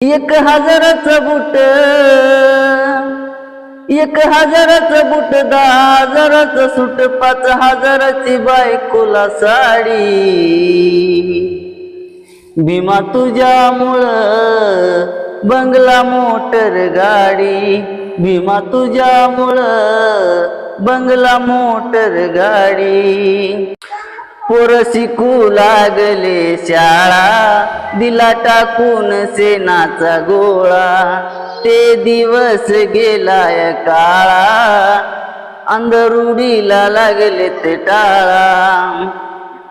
एक हजाराचं बुट एक हजाराचं बुट दहा हजाराचं सुट पाच हजाराची बायकोला साडी. भीमा तुझ्यामुळं बंगला मोटर गाडी भीमा तुझ्यामुळं बंगला मोटर गाडी. पोर शिकू लागले शाळा. दिला टाकून सेनाचा गोळा. ते दिवस गेलाय काळा. अंधरुडीला लागले ते टाळा.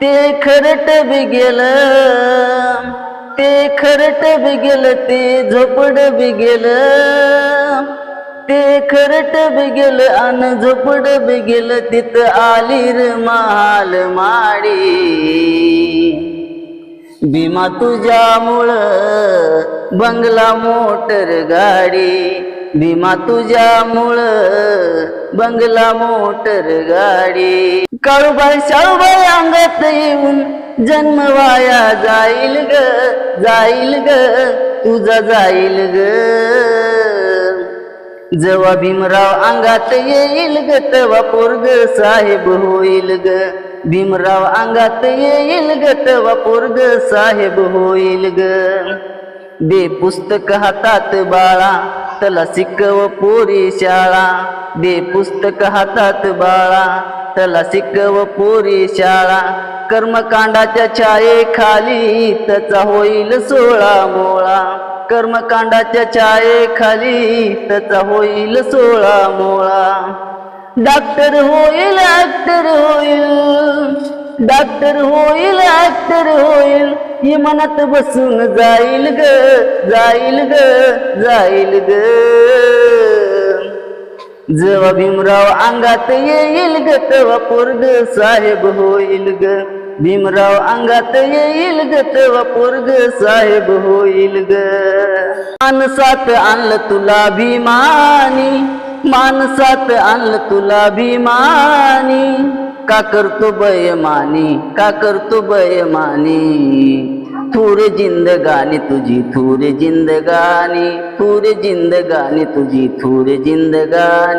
ते खरट बी गेलं. ते खरट बी गेलं. ते झोपड बी गेलं. ते खरट बी अन झोपड बी गेलं तिथं आली र माडी. भीमा तुझ्यामुळं बंगला मोटर गाडी. भीमा तुझ्यामुळं बंगला मोटर गाडी. काळूबाई शाळूबाई अंगात येऊन जन्म वाया जाईल ग जाईल ग तुझा जाईल ग. जेव्हा भीमराव अंगात येईल ग तेव्हा पोरग साहेब होईल ग. भीमराव अंगात येईल ग तेव्हा पोरग साहेब होईल ग. दे पुस्तक हातात बाळा त्याला शिकव पोरी शाळा. दे पुस्तक हातात बाळा त्याला शिकव पोरी शाळा. कर्मकांडाच्या छायेखाली त्याचा होईल सोळा मोळा. कर्मकांडाच्या छायेखाली त्याचा होईल सोळा मोळा. डॉक्टर होईल ऍक्टर होईल. डॉक्टर होईल ऍक्टर होईल. ही मनात बसून जाईल ग जाईल ग जाईल ग. जेव्हा भीमराव अंगात येईल ग तेव्हा पोरग साहेब होईल ग. भीमराव अंगात येईल ग तेव्हा पोरग साहेब होईल ग. माणसात आणलं तुला भीमानी माणसात आणलं तुला भीमानी का करतो बयमानी का करतो बयमानी थोर जिंदगानी तुझी थोर जिंदगानी थोर जिंदगानी तुझी थोर जिंदगानी.